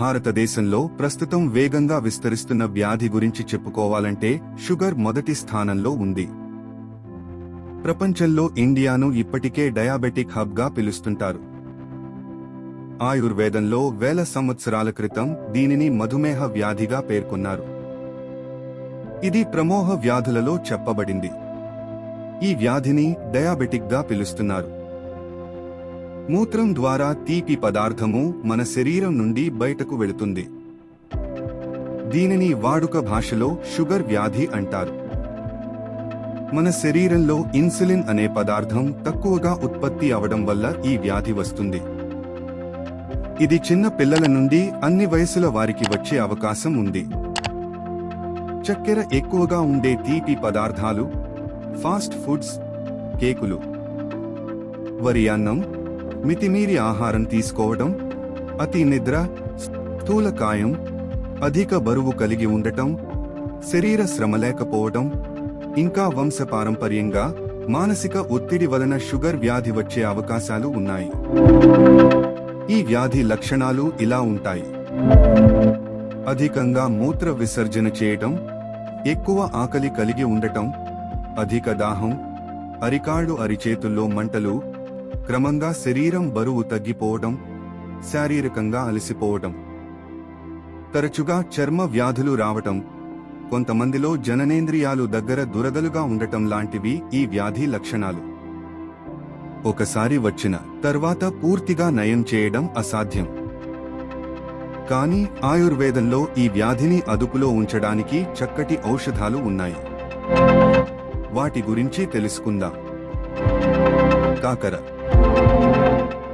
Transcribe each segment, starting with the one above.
భారతదేశంలో ప్రస్తుతం వేగంగా విస్తరిస్తున్న వ్యాధి గురించి చెప్పుకోవాలంటే షుగర్ మొదటి స్థానంలో ఉంది. ప్రపంచంలో ఇండియాను ఇప్పటికే డయాబెటిక్ హబ్గా పిలుస్తుంటారు. ఆయుర్వేదంలో వేల సంవత్సరాల క్రితం దీనిని మధుమేహ వ్యాధిగా పేర్కొన్నారు. ఇది ప్రమోహ వ్యాధులలో చెప్పబడింది. ఈ వ్యాధిని డయాబెటిక్గా పిలుస్తున్నారు. మూత్రం ద్వారా తీపి పదార్థము మన శరీరం నుండి బయటకు వెళుతుంది. దీనిని వాడుక భాషలో షుగర్ వ్యాధి అంటారు. మన శరీరంలో ఇన్సులిన్ అనే పదార్థం తక్కువగా ఉత్పత్తి అవడం వల్ల ఈ వ్యాధి వస్తుంది. ఇది చిన్న పిల్లల నుండి అన్ని వయసుల వారికి వచ్చే అవకాశం ఉంది. చక్కెర ఎక్కువగా ఉండే తీపి పదార్థాలు ఫాస్ట్ ఫుడ్స్ కేకులు. వరి అన్నం మితిమీరి ఆహారం తీసుకోవడం అతి నిద్ర స్థూలకాయం అధిక బరువు కలిగి ఉండటం శరీర శ్రమ లేకపోవడం ఇంకా వంశపారంపర్యంగా మానసిక ఒత్తిడి వలన షుగర్ వ్యాధి వచ్చే అవకాశాలు ఉన్నాయి. ఈ వ్యాధి లక్షణాలు ఇలా ఉంటాయి. అధికంగా మూత్ర విసర్జన చేయటం ఎక్కువ ఆకలి కలిగి ఉండటం అధిక దాహం అరికాళ్ళు అరిచేతుల్లో మంటలు క్రమంగా శరీరం బరువు తగ్గిపోవడం శారీరకంగా అలసిపోవడం తరచుగా చర్మ వ్యాధులు రావటం కొంతమందిలో జననేంద్రియాలు దగ్గర దురదలుగా ఉండటం లాంటివి ఈ వ్యాధి లక్షణాలు. ఒకసారి వచ్చిన తర్వాత పూర్తిగా నయం చేయడం అసాధ్యం. కానీ ఆయుర్వేదంలో ఈ వ్యాధిని అదుపులో ఉంచడానికి చక్కటి ఔషధాలు ఉన్నాయి. వాటి గురించి తెలుసుకుందాం. కాకర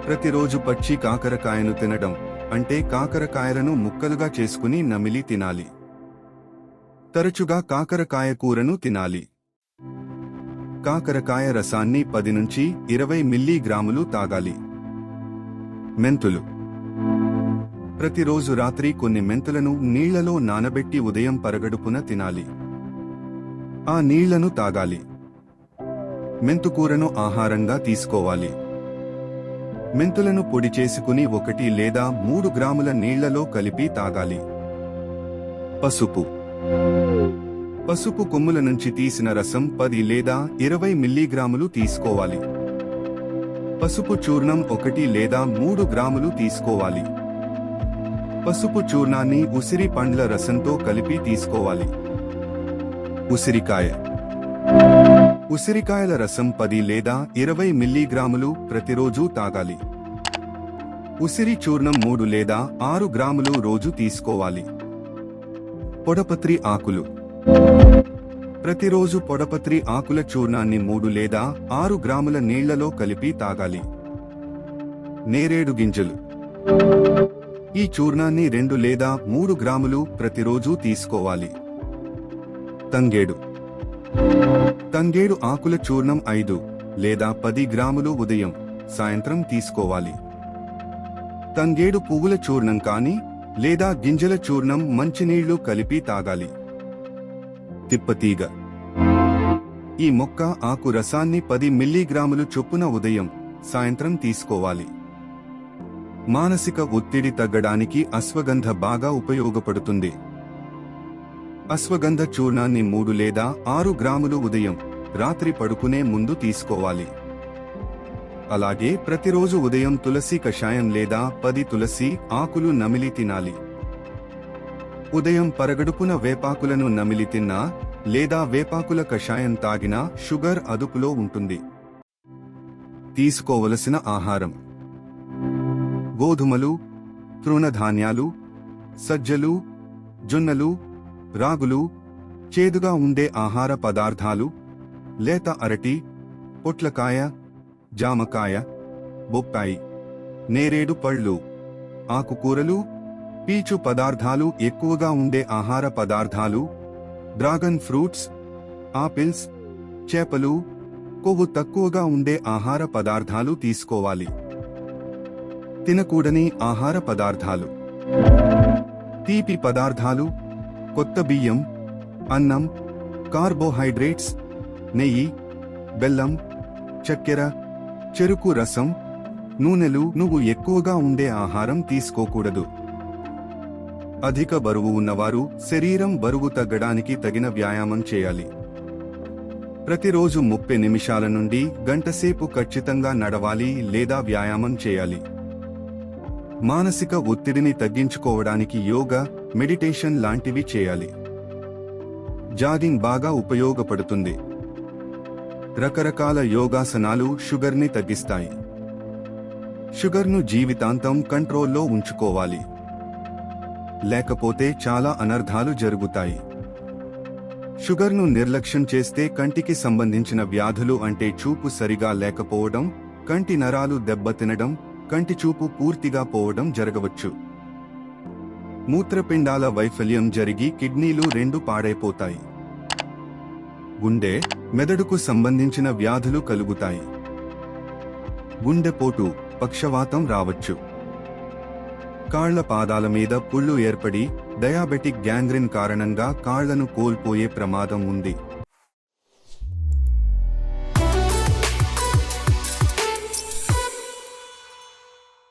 ప్రతిరోజు పచ్చి కాకరకాయను తినడం అంటే కాకరకాయలను ముక్కలుగా చేసుకుని నమిలి తినాలి. తరచుగా కాకరకాయ కూరను తినాలి. కాకరకాయ రసాన్ని పది నుంచి ఇరవై మిల్లీగ్రాములు తాగాలి. మెంతులు. ప్రతిరోజు రాత్రి కొన్ని మెంతులను నీళ్ళలో నానబెట్టి ఉదయం పరగడుపున తినాలి. ఆ నీళ్ళను తాగాలి. మెంతుకూరను ఆహారంగా తీసుకోవాలి. మెంతులను పొడి చేసుకుని ఒకటి లేదా మూడు గ్రాముల నీళ్ళలో కలిపి తాగాలి. పసుపు. పసుపు కొమ్ముల నుంచి తీసిన రసం పది లేదా ఇరవై మిల్లీగ్రాములు తీసుకోవాలి. పసుపు చూర్ణం ఒకటి లేదా మూడు గ్రాములు తీసుకోవాలి. పసుపు చూర్ణాన్ని ఉసిరి పండ్ల రసంతో కలిపి తీసుకోవాలి. ఉసిరికాయ. ఉసిరికాయల రసం పది లేదా ఇరవై మిల్లీగ్రాములు ప్రతిరోజు తాగాలి. ఉసిరి చూర్ణం మూడు లేదా ఆరు గ్రాములు రోజు తీసుకోవాలి. పొడపత్రి ఆకులు. ప్రతిరోజు పొడపత్రి ఆకుల చూర్ణాన్ని మూడు లేదా ఆరు గ్రాముల నీళ్ళలో కలిపి తాగాలి. నేరేడు గింజలు. ఈ చూర్ణాన్ని రెండు లేదా మూడు గ్రాములు ప్రతిరోజు తీసుకోవాలి. తంగేడు. తంగేడు ఆకుల చూర్ణం ఐదు లేదా పది గ్రాములు ఉదయం సాయంత్రం తీసుకోవాలి. తంగేడు పువ్వుల చూర్ణం కానీ లేదా గింజల చూర్ణం మంచినీళ్ళు కలిపి తాగాలి. తిప్పతీగ. ఈ మొక్క ఆకు రసాన్ని పది మిల్లీగ్రాములు చొప్పున ఉదయం సాయంత్రం తీసుకోవాలి. మానసిక ఒత్తిడి తగ్గడానికి అశ్వగంధ బాగా ఉపయోగపడుతుంది. అశ్వగంధ చూర్ణాన్ని మూడు లేదా ఆరు గ్రాములు ఉదయం రాత్రి పడుకునే ముందు తీసుకోవాలి. అలాగే ప్రతిరోజు ఉదయం తులసి కషాయం లేదా పది తులసి ఆకులు నమిలి తినాలి. ఉదయం పరగడుపున వేపాకులను నమిలి తిన్నా లేదా వేపాకుల కషాయం తాగినా షుగర్ అదుపులో ఉంటుంది. తీసుకోవలసిన ఆహారం. గోధుమలు తృణధాన్యాలు సజ్జలు జొన్నలు రాగులు చేదుగా ఉండే ఆహార పదార్థాలు లేత అరటి పొట్లకాయ జామకాయ బొప్పాయి నేరేడు పళ్ళు ఆకుకూరలు పీచు పదార్థాలు ఎక్కువగా ఉండే ఆహార పదార్థాలు డ్రాగన్ ఫ్రూట్స్ ఆపిల్స్ చేపలు కొవ్వు తక్కువగా ఉండే ఆహార పదార్థాలు తీసుకోవాలి. తినకూడని ఆహార పదార్థాలు. తీపి పదార్థాలు కొత్త బియ్యం అన్నం కార్బోహైడ్రేట్స్ నెయ్యి బెల్లం చక్కెర చెరుకు రసం నూనెలు. నువ్వు ఎక్కువగా ఉండే ఆహారం తీసుకోకూడదు. అధిక బరువు ఉన్నవారు శరీరం బరువు తగ్గడానికి తగిన వ్యాయామం చేయాలి. ప్రతిరోజు ముప్పై నిమిషాల నుండి గంటసేపు ఖచ్చితంగా నడవాలి లేదా వ్యాయామం చేయాలి. మానసిక ఒత్తిడిని తగ్గించుకోవడానికి యోగా మెడిటేషన్ లాంటివి చేయాలి. జాగింగ్ బాగా ఉపయోగపడుతుంది. రకరకాల యోగాసనాలు షుగర్ని తగ్గిస్తాయి. షుగర్ను జీవితాంతం కంట్రోల్లో ఉంచుకోవాలి. లేకపోతే చాలా అనర్థాలు జరుగుతాయి. షుగర్ను నిర్లక్ష్యం చేస్తే కంటికి సంబంధించిన వ్యాధులు అంటే చూపు సరిగా లేకపోవడం కంటి నరాలు దెబ్బతినడం కంటి చూపు పూర్తిగా పోవడం జరగవచ్చు. మూత్రపిండాల వైఫల్యం జరిగి కిడ్నీలు రెండు పాడైపోతాయి. గుండె మెదడుకు సంబంధించిన వ్యాధులు కలుగుతాయి. గుండెపోటు పక్షవాతం రావచ్చు. కాళ్ళ పాదాల మీద పుళ్ళు ఏర్పడి డయాబెటిక్ గ్యాంగ్రిన్ కారణంగా కాళ్ళను కోల్పోయే ప్రమాదం ఉంది.